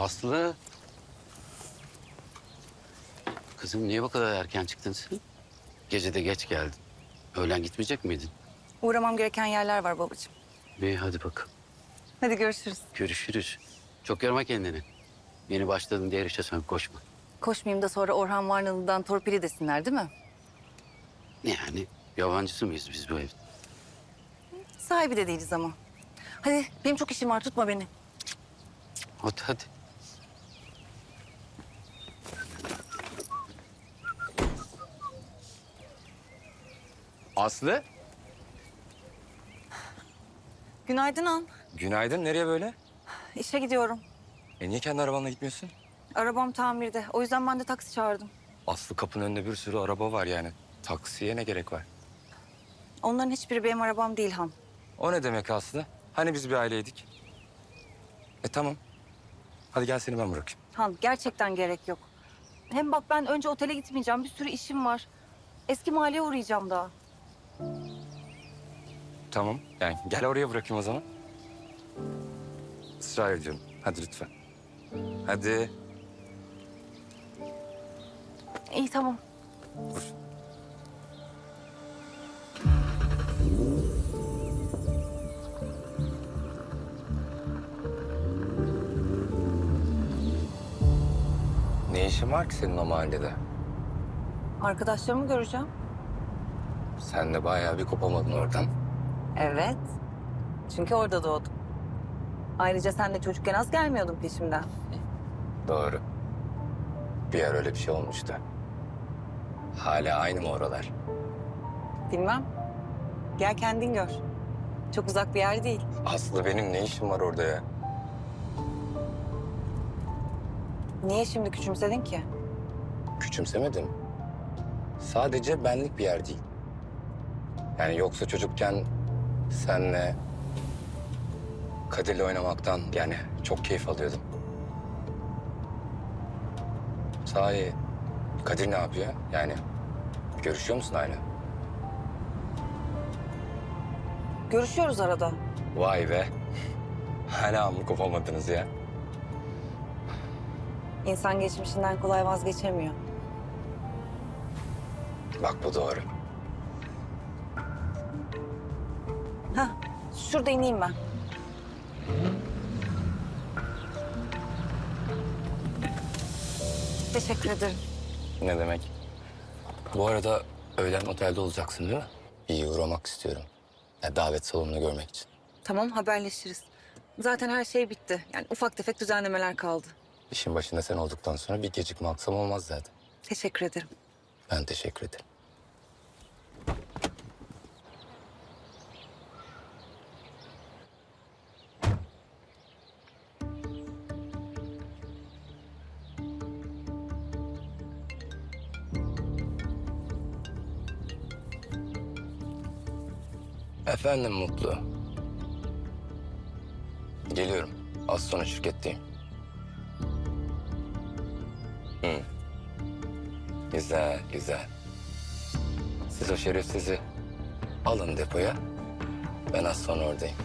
Aslı. Kızım niye bu kadar erken çıktın sen? Gece de geç geldin. Öğlen gitmeyecek miydin? Uğramam gereken yerler var babacığım. İyi hadi bakalım. Hadi görüşürüz. Görüşürüz. Çok yorma kendini. Yeni başladın diye yarışa sen koşma. Koşmayayım da sonra Orhan Varnalı'dan torpili desinler değil mi? Yani yabancısı mıyız biz bu evde? Sahibi de değiliz ama. Hadi benim çok işim var tutma beni. Hadi hadi. Aslı, Günaydın An. günaydın. Nereye böyle? İşe gidiyorum. E niye kendi arabanla gitmiyorsun? Arabam tamirde. O yüzden ben de taksi çağırdım. Aslı kapının önünde bir sürü araba var yani. Taksiye ne gerek var? Onların hiçbiri benim arabam değil Han. O ne demek Aslı? Hani biz bir aileydik? E tamam. Hadi gel seni ben bırakayım. Han gerçekten gerek yok. Hem bak ben önce otele gitmeyeceğim. Bir sürü işim var. Eski mahalleye uğrayacağım daha. Tamam. Yani gel oraya bırakayım o zaman. Israr ediyorum. Hadi lütfen. Hadi. İyi tamam. Vur. Ne işin var ki senin o mahallede? Arkadaşlarımı göreceğim. Sen de bayağı bir kopamadın oradan. Evet. Çünkü orada doğdum. Ayrıca sen de çocukken az gelmiyordun peşimden. Doğru. Bir yer öyle bir şey olmuştu. Hala aynı mı oralar? Bilmem. Gel kendin gör. Çok uzak bir yer değil. Aslı benim ne işim var orada ya? Niye şimdi küçümsedin ki? Küçümsemedim. Sadece benlik bir yer değil. Yani yoksa çocukken senle Kadir'le oynamaktan yani çok keyif alıyordum. Sahi Kadir ne yapıyor? Yani görüşüyor musun hala? Görüşüyoruz arada. Vay be. Hala mı kopamadınız ya? İnsan geçmişinden kolay vazgeçemiyor. Bak bu doğru. Şurada ineyim ben. Teşekkür ederim. Ne demek? Bu arada öğlen otelde olacaksın değil mi? İyi uğramak istiyorum. Ya, davet salonunu görmek için. Tamam haberleşiriz. Zaten her şey bitti. Yani ufak tefek düzenlemeler kaldı. İşin başında sen olduktan sonra bir gecikme aksam olmaz zaten. Teşekkür ederim. Ben teşekkür ederim. Efendim Mutlu. Geliyorum. Az sonra şirketteyim. Hı. Güzel, güzel. Siz o şerefsizi alın depoya. Ben az sonra oradayım.